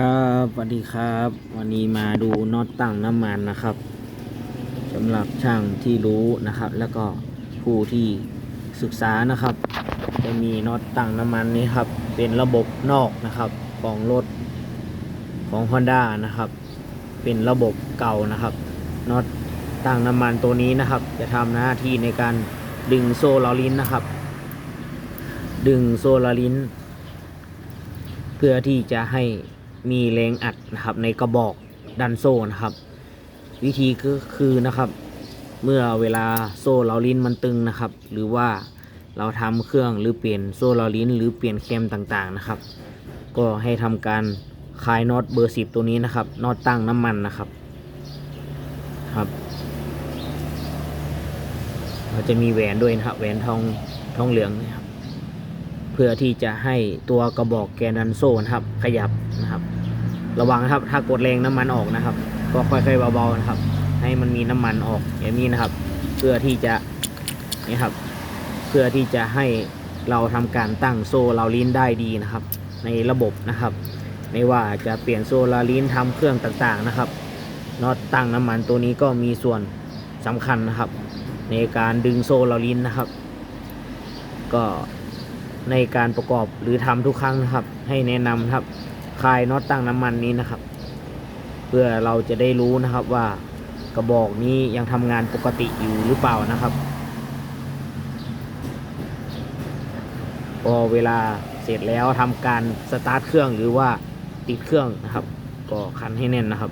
ครับสวัสดีครับ วันนี้มาดูน็อตตั้งน้ำมันนะครับสำหรับช่างที่รู้นะครับ แล้วก็ผู้ที่ศึกษานะครับ จะมีน็อตตั้งน้ำมันนี้ครับ เป็นระบบนอกนะครับ ของรถของ Honda นะครับ เป็นระบบเก่านะครับน็อตตั้งน้ำมันตัวนี้นะครับ จะทำหน้าที่ในการดึงโซ่ลอลินนะครับ ดึงโซ่ลอลินเพื่อที่จะให้ มีแรงอัดนะครับในกระบอกดันโซ่นะครับ วิธีก็คือนะครับ เมื่อเวลาโซ่เราลิ้นมันตึงนะครับ หรือว่าเราทำเครื่องหรือเปลี่ยนโซ่เราลิ้น หรือเปลี่ยนเคมต่างๆนะครับ ก็ให้ทำการคลายน็อตเบอร์สิบตัวนี้นะครับน็อตตั้งน้ำมันนะครับครับเราจะมีแหวนด้วยนะครับแหวนทองทองเหลืองนะครับ เพื่อที่จะให้ตัวกระบอกแกนดันโซ่นะครับ ขยับนะครับ ระวังนะครับ ถ้ากดแรงน้ำมันออกนะครับ ก็ค่อยๆเบาๆนะครับ ให้มันมีน้ำมันออกอย่างนี้นะครับ เพื่อที่จะนี่ครับ เพื่อที่จะให้เราทำการตั้งโซ่เราลิ้นได้ดีนะครับ ในระบบนะครับ ไม่ว่าจะเปลี่ยนโซ่ลาลิ้นทำเครื่องต่างๆนะครับน็อตตั้งน้ำมันตัวนี้ก็มีส่วนสำคัญนะครับ ในการดึงโซ่เราลิ้นนะครับ ก็ ในการประกอบหรือทำทุกครั้งนะครับ ให้แนะนำครับคลายน็อตตั้งน้ำมันนี้นะครับ เพื่อเราจะได้รู้นะครับว่ากระบอกนี้ยังทำงานปกติอยู่หรือเปล่านะครับพอเวลาเสร็จแล้วทำการสตาร์ทเครื่องหรือว่าติดเครื่องนะครับ ก็คันให้แน่นนะครับ